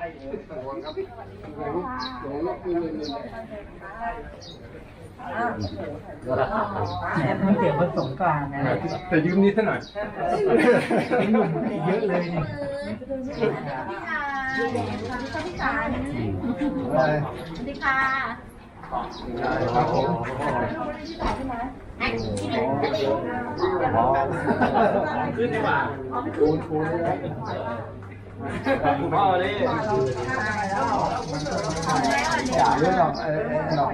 มันเกี่ยวกับสงกรานต์นะแต่ยืมนี้ซะหน่อยเป็นหนุ่มเยอะเลยนี่สวัสดีค่ะพี่สารสวัสดีค่ะครับผมขึ้นดีกว่าคูณคูณเลยคุณ พ่อเลยอย่าเรื่องหรอกเออหรอก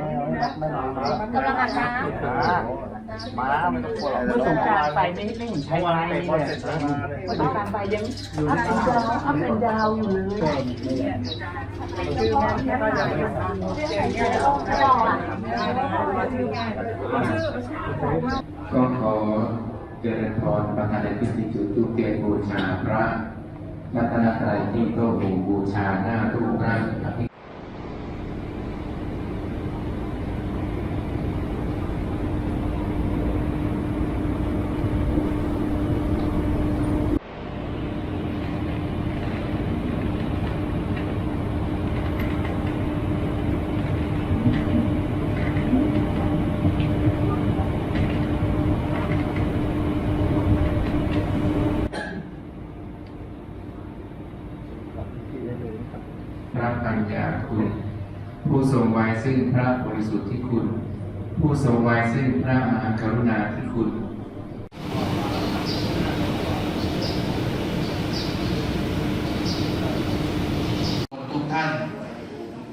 ไม่หรอกกำลังอาบน้ำมาไม่ต้องกลัวเมื่อสงกานต์ไปไม่ไม่เห็นใช้ไม้เลยเมื่อสงกานต์ไปยังอัพเป็นดาวอัพเป็นดาวอยู่เลยคือแม่ก็อยากอยู่ก็ขอเจริญพรประธานในพิธีจุดธูปเทียนบูชาพระ รัตนตรัยที่โต๊ะหมู่บูชาหน้ารูปร่างอภิ ผู้ทรงไว้ซึ่งพระบริสุทธิ์ที่คุณ ผู้ทรงไว้ซึ่งพระมหากรุณาที่คุณทุกท่าน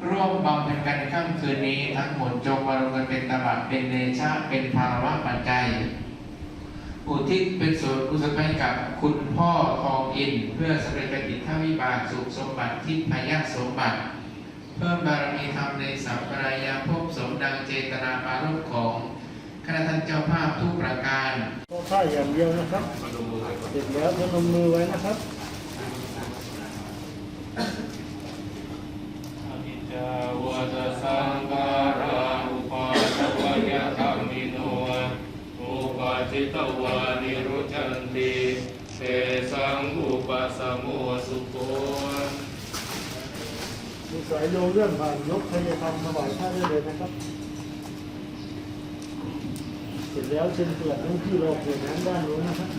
ร่วมบำเพ็ญกันค่ำคืนนี้ทั้งหมดจงมารวมกันเป็นตบะเป็นเนชะเป็นภาวะปัจจัยอุทิศเป็นส่วนกุศลให้กับคุณพ่อทองอิน เพื่อสำเร็จเป็นอิทธาวิบากสุขสมบัติทิพยสมบัติ เพิ่มบารมีธรรมในสัมปรายาภพสมดังเจตนาปารภของคณะท่านเจ้าภาพทุกประการท่าอย่างเดียวนะครับเสร็จแล้วพนมมือไว้นะครับจาวะสังการาอุปาทวยธรรมิโนอุปาจิตวานิรุจันติเตสังอุปสมโมสุโขมี สายโยงเรื่องผ่านยกพยธรรมถวายท่านได้เลยนะครับ เสร็จแล้วเชิญเปิดทั้งที่เราเปิดน้ำด้านนู้นนะครับ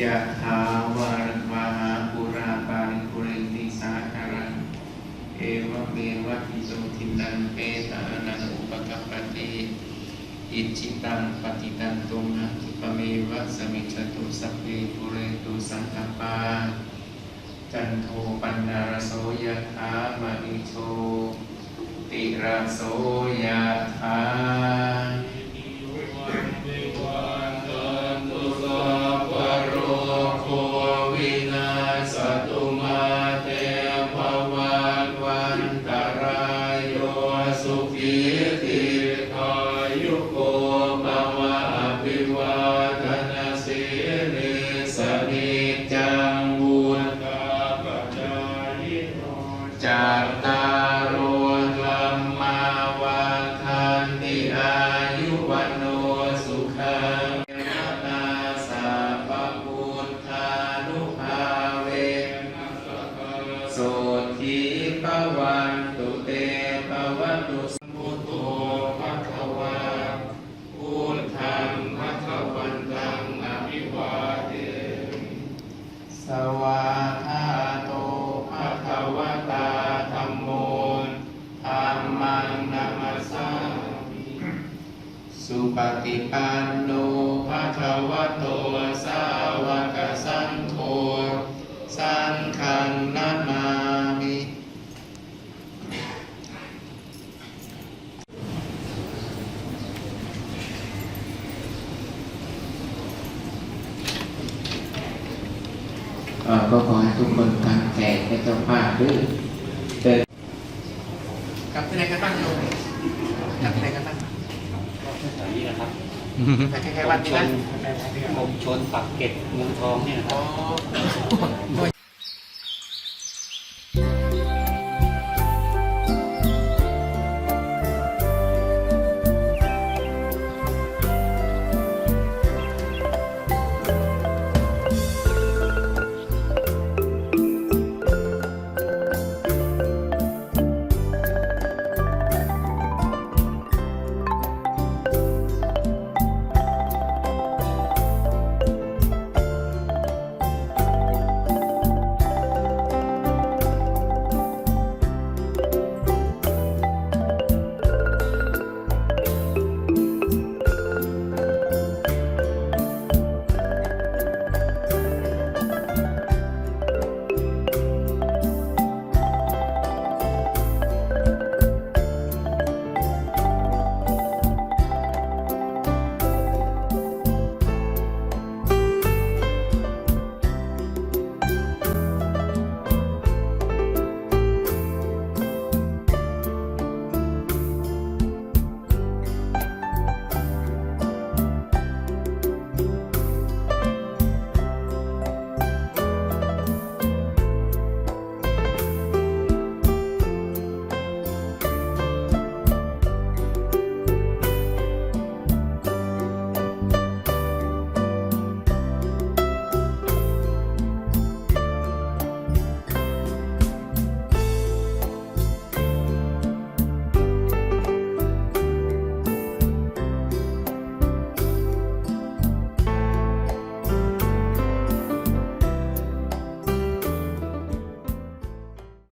ยะถาวาริวาหาปุราปาริปุเรนติสาคารังเอวะเมวะอิโตทินังเปตานังอุปกัปปติอิจิตังปฏิตังตุมหังคิปเมวะสมิจตุสัพเพปุเรตุสังกปา จันโทปันนารโสยะถามณิโชติระโสยะถาวันตุสัพพะโรโควินาสตุ สุ สุปฏิปันโนภะคะวะโต สาวกสังโฆ สังฆังนามามิเอ่อก็ขอให้ทุกคนตั้งใจให้เจ้าภาพด้วยเดินกลับที่ไหนกันบ้างโยมกลับที่ไหนกันบ้าง นี่นะครับไปแค่ๆวันนี้นะผมชนปักเกร็ดเมืองทองเนี่ยนะคอ๋รัอบ